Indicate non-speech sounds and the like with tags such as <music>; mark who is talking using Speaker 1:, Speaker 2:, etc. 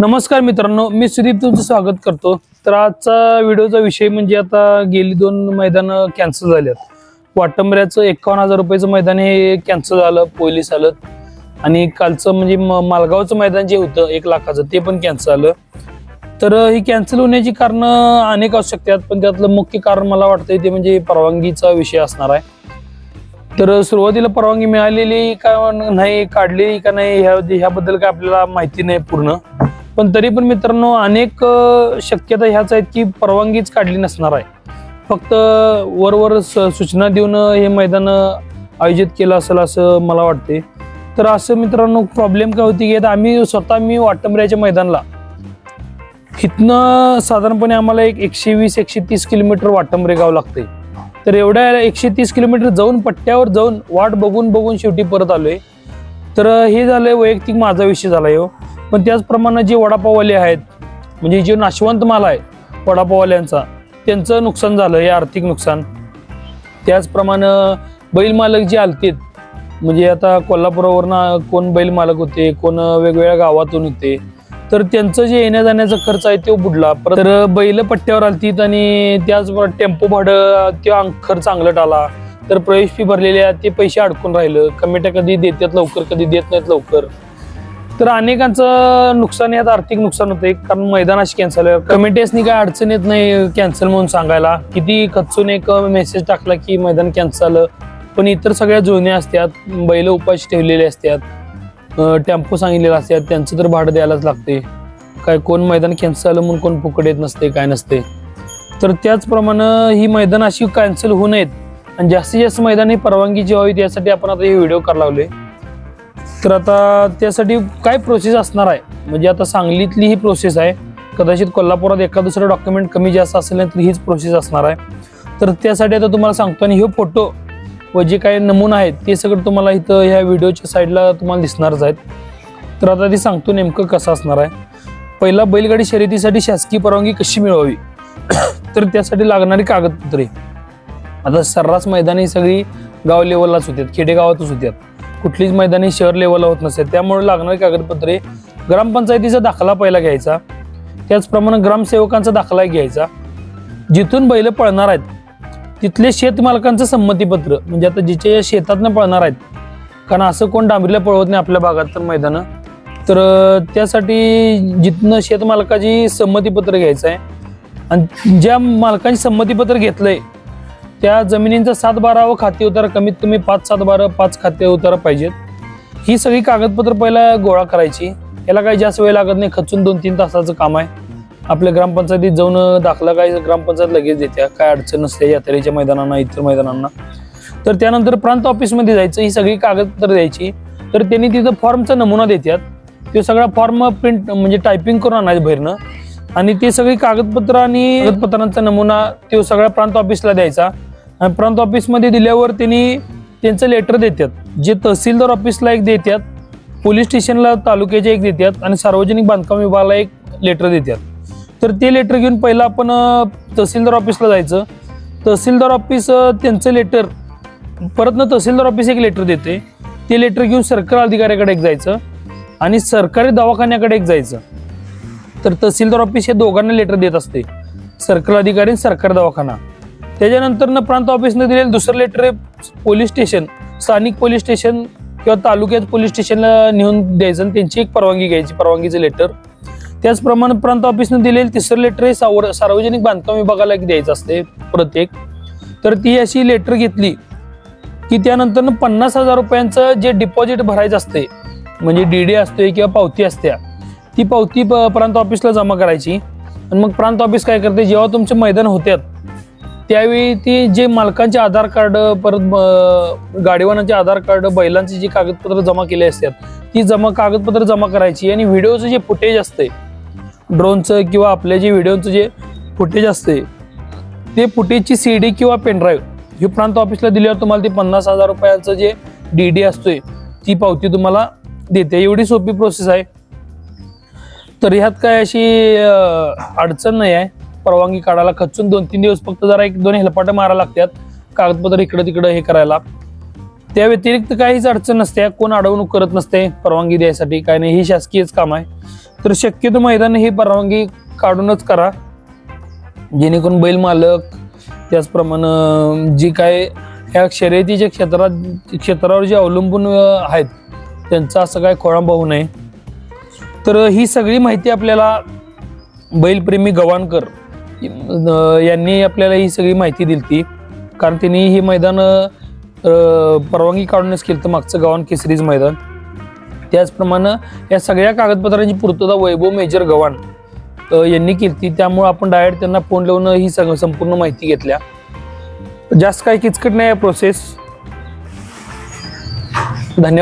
Speaker 1: नमस्कार मित्रांनो मी सुदीप तुमचं स्वागत करतो. तर आजचा व्हिडिओचा विषय म्हणजे आता गेली दोन मैदानं कॅन्सल झाल्यात. वाटंबऱ्याचं एकावन्न हजार रुपयाचं मैदान हे कॅन्सल झालं पोलीस आलं. आणि कालचं म्हणजे म- मालगावचं मैदान जे होतं एक लाखाचं ते पण कॅन्सल झालं. तर ही कॅन्सल होण्याची कारणं अनेक असू शकतात पण त्यातलं मुख्य कारण मला वाटतंय ते म्हणजे परवानगीचा विषय असणार आहे. तर सुरुवातीला परवानगी मिळालेली का नाही काढलेली का नाही ह्या ह्याबद्दल काय आपल्याला माहिती नाही पूर्ण. पण तरी पण मित्रांनो अनेक शक्यता ह्याच आहेत की परवानगीच काढली नसणार आहे. फक्त वरवर स- सूचना देऊन हे मैदान आयोजित केलं असेल असं मला वाटते. तर असं मित्रांनो प्रॉब्लेम काय होती की आम्ही स्वतः मी वाटंबऱ्याच्या मैदानला. इथनं साधारणपणे आम्हाला एक एकशे वीस एकशे तीस किलोमीटर वाटंबरे गाव लागते तर एवढ्या एकशे तीस किलोमीटर जाऊन पट्ट्यावर जाऊन वाट बघून बघून शेवटी परत आलोय. तर हे झालंय वैयक्तिक माझा विषय झाला हो. पण त्याचप्रमाणे जे वडापाववाले आहेत म्हणजे जे नाशवंत माल आहे वडापाववाल्यांचा त्यांचं नुकसान झालं हे आर्थिक नुकसान. त्याचप्रमाणे बैल मालक जे आलतेत म्हणजे आता कोल्हापुरावरनं कोण बैल मालक होते कोण वेगवेगळ्या गावातून होते तर त्यांचं जे येण्या जाण्याचा खर्च आहे तो बुडला. तर बैल पट्ट्यावर आलतीत आणि त्याचबरोबर टेम्पो भाडं ते खर्च अंगलट आला. तर प्रवेश फी भरलेल्या ते पैसे अडकून राहिलं. कमिट्या कधी देतात लवकर कधी देत नाहीत लवकर. तर अनेकांचं नुकसान यात आर्थिक नुकसान होते. कारण मैदान अशी कॅन्सल कमिटीसनी काय अडचण येत नाही कॅन्सल म्हणून सांगायला. किती खचून एक मेसेज टाकला की मैदान कॅन्सल पण इतर सगळ्या जुळण्या असतात बैल उपाशी ठेवलेले असतात टेम्पो सांगितलेले असतात त्यांचं तर भाडं द्यायलाच लागते. काय कोण मैदान कॅन्सल म्हणून कोण फुकट येत नसते काय नसते. तर त्याचप्रमाणे ही मैदान अशी कॅन्सल होऊ नयेत. आणि जास्तीत जास्त मैदान ही परवानगीची व्हावी त्यासाठी आपण आता हे व्हिडिओ करायला लावले तर आता त्यासाठी काय प्रोसेस असणार आहे? म्हणजे आता सांगलीतली ही प्रोसेस आहे. कदाचित कोल्हापुरात एका दुसरं डॉक्युमेंट कमी जास्त असेल तर हीच प्रोसेस असणार आहे. तर त्यासाठी आता तुम्हाला सांगतो आणि हे फोटो व जे काही नमुना आहेत ते सगळं तुम्हाला इथं ह्या व्हिडिओच्या साईडला तुम्हाला दिसणारच आहेत. तर आता ते सांगतो नेमकं कसं असणार आहे. पहिला बैलगाडी शर्यतीसाठी शासकीय परवानगी कशी मिळवावी? <coughs> तर त्यासाठी लागणारी कागदपत्रे. आता सर्रास मैदानी सगळी गाव लेवललाच होत्यात खेडेगावातच होत्यात. कुठलीच मैदानी शहर लेवलला होत नसते त्यामुळे लागणारी कागदपत्रे ग्रामपंचायतीचा दाखला पहिला घ्यायचा. त्याचप्रमाणे ग्रामसेवकांचा दाखला घ्यायचा. जिथून बैल पळणार आहेत तिथले शेतमालकांचं संमतीपत्र म्हणजे आता जिच्या शेतातनं पळणार आहेत कारण असं कोण डांबरीला पळवत नाही आपल्या भागात तर मैदानं. तर त्यासाठी जिथनं शेतमालकाची संमतीपत्र घ्यायचं आहे. आणि ज्या मालकांची संमतीपत्र घेतलंय त्या जमिनींचा सात बारा व खाते उतारा कमीत कमी पाच सात बारा पाच खाते उतारा पाहिजेत. ही सगळी कागदपत्र पहिला गोळा करायची. याला काही जास्त वेळ लागत नाही खचून दोन तीन तासाचं काम आहे. आपल्या ग्रामपंचायतीत जाऊन दाखला काय ग्रामपंचायत लगेच देते काय अडचण नसते यात्रेच्या मैदानांना इतर मैदानांना. तर त्यानंतर प्रांत ऑफिसमध्ये जायचं ही सगळी कागदपत्र द्यायची. तर त्यांनी तिथं फॉर्मचा नमुना देतात ते सगळा फॉर्म प्रिंट म्हणजे टायपिंग करून आणायचं बाहेरनं. आणि ते सगळी कागदपत्र आणि कागदपत्रांचा नमुना तो सगळ्या प्रांत ऑफिसला द्यायचा. आणि प्रांत ऑफिसमध्ये दिल्यावर त्यांनी त्यांचं लेटर देतात जे तहसीलदार ऑफिसला एक देतात पोलीस स्टेशनला तालुक्याचे एक देतात आणि सार्वजनिक बांधकाम विभागाला एक लेटर देतात तर ते लेटर घेऊन पहिलं आपण तहसीलदार ऑफिसला जायचं. तहसीलदार ऑफिस त्यांचं लेटर परत ना तहसीलदार ऑफिस एक लेटर देते. ते लेटर घेऊन सरकार अधिकाऱ्याकडे एक जायचं आणि सरकारी दवाखान्याकडे एक जायचं. तर तहसीलदार ऑफिस हे दोघांना लेटर देत असते. सर्कल अधिकारी आणि सरकारी दवाखाना. त्याच्यानंतर प्रांत ऑफिसने दिलेलं दुसरं लेटर आहे पोलीस स्टेशन स्थानिक पोलीस स्टेशन किंवा तालुक्यात पोलीस स्टेशनला नेऊन द्यायचं आणि त्यांची एक परवानगी घ्यायची परवानगीचं लेटर त्याचप्रमाणे प्रांत ऑफिसने दिलेलं तिसरं लेटर हे सावर सार्वजनिक बांधकाम विभागाला एक द्यायचं असते प्रत्येक. तर ती अशी लेटर घेतली की त्यानंतर पन्नास हजार रुपयांचं जे डिपॉझिट भरायचं असते म्हणजे डी डी असते किंवा पावती असत्या ती पावती प्रांत ऑफिसला जमा करायची. आणि मग प्रांत ऑफिस काय करते जेव्हा तुमचे मैदान होत्यात त्यावेळी ती जे मालकांचे आधार कार्ड परत ब- गाडीवानाचे आधार कार्ड बैलांची जी कागदपत्र जमा केली असतात ती जमा कागदपत्र जमा करायची आणि व्हिडिओचं जे फुटेज असते ड्रोनचं किंवा आपल्या जे व्हिडिओचं जे फुटेज असते ते फुटेजची सी डी किंवा पेनड्राईव्ह हे प्रांत ऑफिसला दिल्यावर तुम्हाला ते पन्नास हजार रुपयाचं जे डी डी असतोय ती पावती तुम्हाला देते. एवढी सोपी प्रोसेस आहे. तर ह्यात काय अशी अडचण नाही आहे. परवानगी काढायला खचून दोन तीन दिवस फक्त जरा एक दोन हेलपाट मारायला लागतात. कागदपत्र इकडं तिकडं हे करायला. त्या व्यतिरिक्त काहीच अडचण नसते. कोण अडवणूक करत नसते परवानगी द्यायसाठी. काय नाही ही शासकीयच काम आहे. तर शक्यतो मैदान ही परवानगी काढूनच करा. जेणेकरून बैल मालक त्याचप्रमाणे जी काय ह्या शर्यतीच्या क्षेत्रात क्षेत्रावर जे अवलंबून आहेत त्यांचा असं काय खोळंबा होऊ नये. तर ही सगळी माहिती आपल्याला बैलप्रेमी गवाणकर यांनी आपल्याला ही सगळी माहिती दिली ती कारण त्यांनी हे मैदान परवानगी काढूनच केलं तर मागचं गव्हाण केसरीज मैदान. त्याचप्रमाणे या सगळ्या कागदपत्रांची पूर्तता वैभव मेजर गव्हाण यांनी केली त्यामुळे आपण डायरेक्ट त्यांना फोन लावून ही सग संपूर्ण माहिती घेतल्या. जास्त काही किचकट नाही आहे प्रोसेस धन्यवाद.